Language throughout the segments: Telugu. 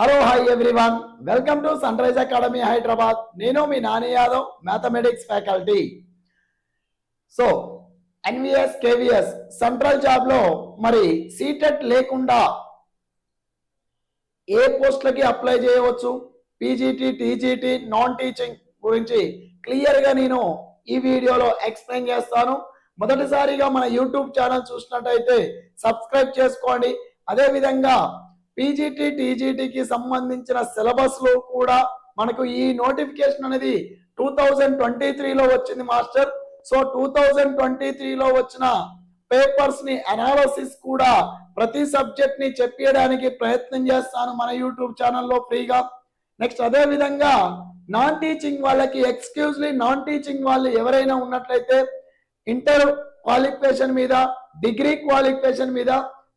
Hello hi everyone welcome to sun rise academy Hyderabad నేను మీ Nani Yadav mathematics faculty so NVS KVS central జాబ్లో మరి సీటెట్ లేకుండా ఏ పోస్ట్లకి అప్లై చేయవచ్చు? పీజీటీ టీజీటీ నాన్ టీచింగ్ గురించి క్లియర్గా నేను ఈ వీడియోలో ఎక్స్ప్లెయిన్ చేస్తాను. మొదటిసారిగా మన యూట్యూబ్ ఛానల్ చూసినట్టయితే సబ్స్క్రైబ్ చేసుకోండి. అదేవిధంగా పీజీటీ టీజీటీకి సంబంధించిన సిలబస్లో కూడా మనకు ఈ నోటిఫికేషన్ అనేది టూ థౌజండ్ ట్వంటీ త్రీలో వచ్చింది master. So two thousand twenty త్రీలో వచ్చిన పేపర్స్ని అనాలసిస్ కూడా ప్రతి సబ్జెక్ట్ని చెప్పేయడానికి ప్రయత్నం చేస్తాను మన యూట్యూబ్ ఛానల్లో ఫ్రీగా. నెక్స్ట్ అదే విధంగా నాన్ టీచింగ్ వాళ్ళకి ఎక్స్క్యూజ్లీ నాన్ టీచింగ్ వాళ్ళు ఎవరైనా ఉన్నట్లయితే ఇంటర్ క్వాలిఫికేషన్ మీద డిగ్రీ క్వాలిఫికేషన్ మీద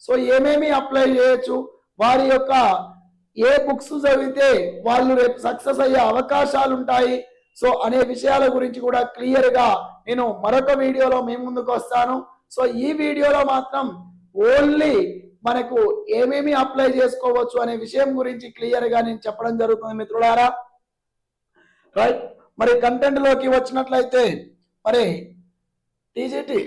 సో ఏమేమి అప్లై చేయొచ్చు వారి యొక్క ఏ బుక్స్ చదివితే వాళ్ళు రేపు సక్సెస్ అయ్యే అవకాశాలు ఉంటాయి సో అనే విషయాల గురించి కూడా క్లియర్గా నేను మరొక వీడియోలో మీ ముందుకు వస్తాను. సో ఈ వీడియోలో మాత్రం ఓన్లీ మనకు ఏమేమి అప్లై చేసుకోవచ్చు అనే విషయం గురించి క్లియర్గా నేను చెప్పడం జరుగుతుంది మిత్రులారా. రైట్ మరి కంటెంట్లోకి వచ్చినట్లయితే మరి టీజీటీ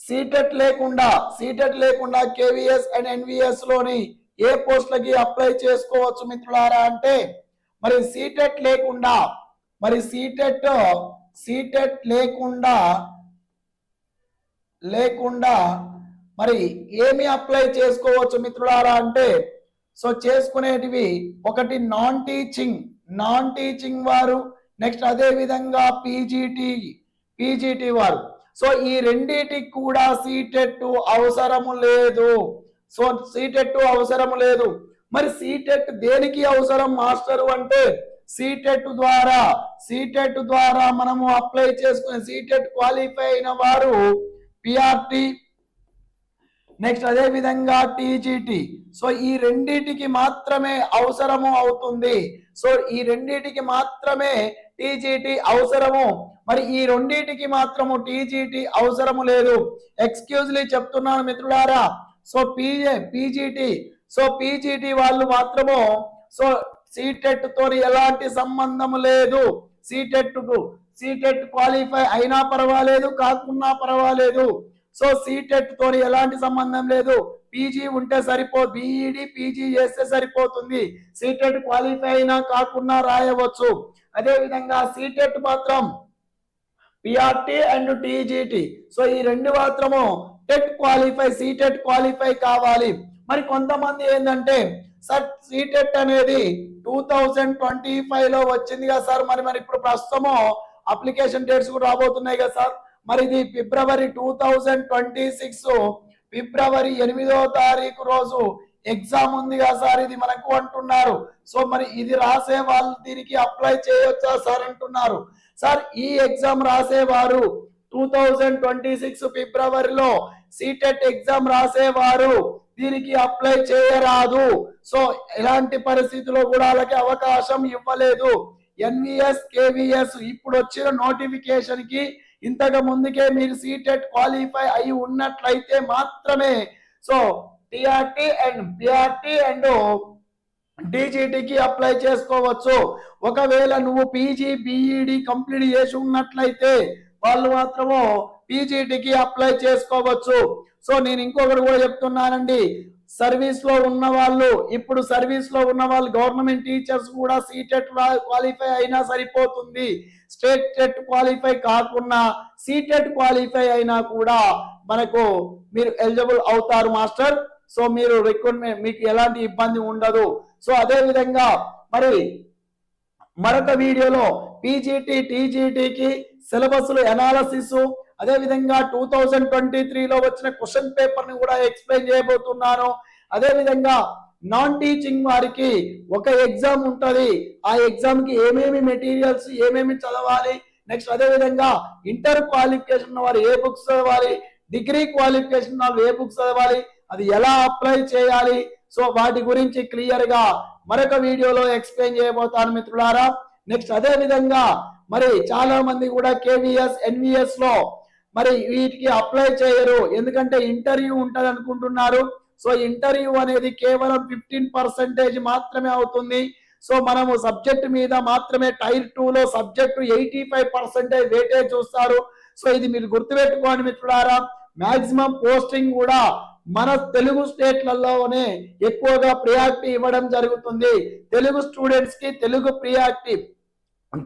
సీటెట్ లేకుండా సీటెట్ లేకుండా కేవీఎస్ అండ్ ఎన్విఎస్లోని ఏ పోస్టులకి అప్లై చేసుకోవచ్చు మిత్రులారా అంటే మరి సీటెట్ లేకుండా మరి సీటెట్ సీటెట్ లేకుండా లేకుండా మరి ఏమి అప్లై చేసుకోవచ్చు మిత్రులారా అంటే సో చేసుకునేటివి ఒకటి నాన్ టీచింగ్ నాన్ టీచింగ్ వారు నెక్స్ట్ అదే విధంగా పీజీటీ పీజీటీ వారు. సో ఈ రెండిటికి కూడా సీటెట్ అవసరము లేదు. సో సీటెట్ అవసరం లేదు. మరి సీటెట్ దేనికి అవసరం మాస్టరు అంటే సీటెట్ ద్వారా సీటెట్ ద్వారా మనము అప్లై చేసుకునే సీటెట్ క్వాలిఫై అయిన వారు పిఆర్టీ నెక్స్ట్ అదే విధంగా టీజీటీ. సో ఈ రెండిటికి మాత్రమే అవసరము అవుతుంది. సో ఈ రెండిటికి మాత్రమే టీజీటీ అవసరము. మరి ఈ రెండిటికి మాత్రము టీజీటీ అవసరము లేదు. ఎక్స్క్యూజ్లీ చెప్తున్నాను మిత్రులారా. So PG PGT so PGT వాళ్ళు మాత్రము సో సీటెట్ తోని ఎలాంటి సంబంధం లేదు. సీటెట్కు సీటెట్ క్వాలిఫై అయినా పర్వాలేదు కాకున్నా పర్వాలేదు. సో సీటెట్ తోని ఎలాంటి సంబంధం లేదు. పీజీ ఉంటే సరిపో బీఈడి పీజీ చేస్తే సరిపోతుంది. సీటెట్ క్వాలిఫై అయినా కాకుండా రాయవచ్చు. అదే విధంగా సీటెట్ మాత్రం పిఆర్టీ అండ్ టీజీటీ సో ఈ రెండు మాత్రము టెట్ క్వాలిఫై సీటెట్ క్వాలిఫై కావాలి. మరి కొంతమంది ఏంటంటే సార్ సీటెట్ అనేది టూ థౌజండ్ ట్వంటీ ఫైవ్లో వచ్చింది కదా సార్ మరి మరి ఇప్పుడు ప్రస్తుతము అప్లికేషన్ డేట్స్ కూడా రాబోతున్నాయి కదా సార్. మరి ఇది ఫిబ్రవరి టూ థౌజండ్ ట్వంటీ సిక్స్ ఫిబ్రవరి ఎనిమిదో తారీఖు రోజు ఎగ్జామ్ ఉంది కదా సార్ ఇది మనకు అంటున్నారు. సో మరి ఇది రాసే వాళ్ళు దీనికి అప్లై చేయొచ్చా సార్? అంటున్నారు. సార్ ఈ ఎగ్జామ్ రాసేవారు టూ థౌజండ్ ట్వంటీ సిక్స్ ఫిబ్రవరిలో సీటెట్ ఎగ్జామ్ రాసేవారు. దీనికి అప్లై చేయరాదు. సో ఎలాంటి పరిస్థితిలో కూడా వాళ్ళకి అవకాశం ఇవ్వలేదు. ఎన్విఎస్ కేవిఎస్ ఇప్పుడు వచ్చిన నోటిఫికేషన్కి ఇంతకు ముందుకే మీరు సీటెట్ క్వాలిఫై అయి ఉన్నట్లయితే మాత్రమే. So TRT and PRT and డీజీటీకి apply చేసుకోవచ్చు. ఒకవేళ నువ్వు పీజీ బీఈడి కంప్లీట్ చేసి ఉన్నట్లయితే వాళ్ళు మాత్రము పీజీటీకి అప్లై చేసుకోవచ్చు. సో నేను ఇంకొకటి కూడా చెప్తున్నానండి. సర్వీస్లో ఉన్న వాళ్ళు ఇప్పుడు సర్వీస్లో ఉన్న వాళ్ళు గవర్నమెంట్ టీచర్స్ కూడా సీటెట్ క్వాలిఫై అయినా సరిపోతుంది. స్టేట్ టెట్ క్వాలిఫై కాకుండా సీటెట్ క్వాలిఫై అయినా కూడా మనకు మీరు ఎలిజిబుల్ అవుతారు మాస్టర్. సో మీరు రిక్రూట్మెంట్ మీకు ఎలాంటి ఇబ్బంది ఉండదు. సో అదే విధంగా మరి మరొక వీడియోలో పీజీటీ టీజీటీకి సిలబస్లు అనాలసిస్ అదే విధంగా టూ థౌజండ్ ట్వంటీ త్రీలో వచ్చిన క్వశ్చన్ పేపర్ని కూడా ఎక్స్ప్లెయిన్ చేయబోతున్నాను. అదే విధంగా నాన్ టీచింగ్ వారికి ఒక ఎగ్జామ్ ఉంటుంది. ఆ ఎగ్జామ్కి ఏమేమి మెటీరియల్స్ ఏమేమి చదవాలి? నెక్స్ట్ అదే విధంగా ఇంటర్ క్వాలిఫికేషన్ వారు ఏ బుక్స్ చదవాలి? డిగ్రీ క్వాలిఫికేషన్ వాళ్ళు ఏ బుక్స్ చదవాలి? అది ఎలా అప్లై చేయాలి? సో వాటి గురించి క్లియర్గా మరొక వీడియోలో ఎక్స్ప్లెయిన్ చేయబోతాను మిత్రులారా. నెక్స్ట్ అదే విధంగా మరి చాలా మంది కూడా కేవీఎస్ ఎన్విఎస్లో మరి వీటికి అప్లై చేయరు. ఎందుకంటే ఇంటర్వ్యూ ఉంటది అనుకుంటున్నారు. సో ఇంటర్వ్యూ అనేది కేవలం ఫిఫ్టీన్ పర్సెంటేజ్ మాత్రమే అవుతుంది. సో మనము సబ్జెక్ట్ మీద మాత్రమే టైర్ టూలో subject eighty five percentage weightage చూస్తారు. సో ఇది మీరు గుర్తుపెట్టుకోండి మిత్రులారా. మాక్సిమం పోస్టింగ్ కూడా మన తెలుగు స్టేట్లలోనే ఎక్కువగా ప్రియారిటీ ఇవ్వడం జరుగుతుంది. తెలుగు స్టూడెంట్స్కి తెలుగు ప్రియారిటీ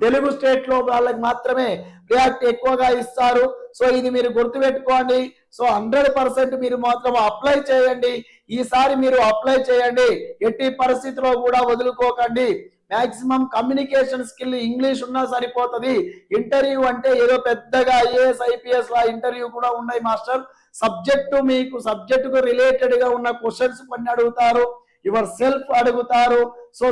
తెలుగు స్టేట్లో వాళ్ళకి మాత్రమే రియాక్ట్ ఎక్కువగా ఇస్తారు. సో ఇది మీరు గుర్తుపెట్టుకోండి. సో హండ్రెడ్ పర్సెంట్ మీరు మాత్రం అప్లై చేయండి. ఈసారి మీరు అప్లై చేయండి. ఎట్టి పరిస్థితిలో కూడా వదులుకోకండి. మాక్సిమం కమ్యూనికేషన్ స్కిల్ ఇంగ్లీష్ ఉన్నా సరిపోతుంది. ఇంటర్వ్యూ అంటే ఏదో పెద్దగా ఐఏఎస్ ఐపీఎస్ లా ఇంటర్వ్యూ కూడా ఉన్నాయి మాస్టర్. సబ్జెక్టు మీకు సబ్జెక్టుకు రిలేటెడ్గా ఉన్న క్వశ్చన్స్ కొన్ని అడుగుతారు. యువర్ సెల్ఫ్ అడుగుతారు. సో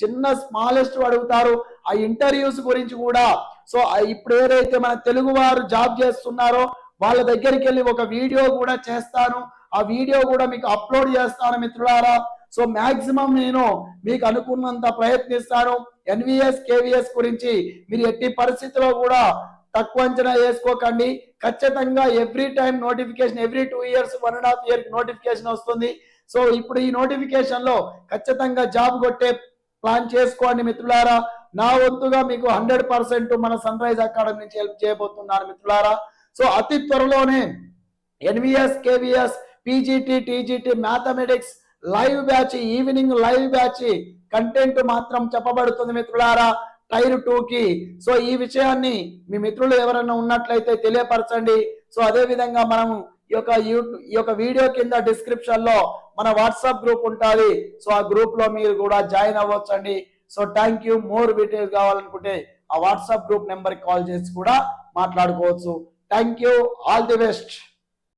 చిన్న స్మాలెస్ట్ అడుగుతారు. ఆ ఇంటర్వ్యూస్ గురించి కూడా. సో ఇప్పుడు ఏదైతే మన తెలుగు వారు జాబ్ చేస్తున్నారో వాళ్ళ దగ్గరికి వెళ్ళి ఒక వీడియో కూడా చేస్తాను. ఆ వీడియో కూడా మీకు అప్లోడ్ చేస్తాను మిత్రులారా. సో మాక్సిమం నేను మీకు అనుకున్నంత ప్రయత్నిస్తాను. ఎన్విఎస్ కేవిఎస్ గురించి మీరు ఎట్టి పరిస్థితిలో కూడా తక్కువ అంచనా వేసుకోకండి. ఖచ్చితంగా every time notification every two years one and half year notification వస్తుంది. సో ఇప్పుడు ఈ నోటిఫికేషన్లో ఖచ్చితంగా జాబ్ కొట్టే ప్లాన్ చేసుకోండి మిత్రులారా. నా వంతుగా మీకు హండ్రెడ్ పర్సెంట్ మన సన్ రైజ్ అకాడమీ నుంచి హెల్ప్ చేయబోతున్నాను మిత్రులారా. సో అతి త్వరలోనే NVS KVS PGT TGT mathematics live batch evening live batch content మాత్రం చెప్పబడుతుంది మిత్రులారా టైర్ టూ కి సో ఈ విషయాన్ని మీ మిత్రులు ఎవరైనా ఉన్నట్లయితే తెలియపరచండి. సో అదే విధంగా మనం ఈ యొక్క యూట్యూబ్ ఈ యొక్క వీడియో కింద డిస్క్రిప్షన్లో మన వాట్సాప్ గ్రూప్ ఉంటుంది. సో ఆ గ్రూప్లో మీరు కూడా join అవ్వచ్చండి. So thank you more details కావాలనుకుంటే ఆ వాట్సాప్ గ్రూప్ నెంబర్ కాల్ చేసి కూడా మాట్లాడుకోవచ్చు. Thank you all the best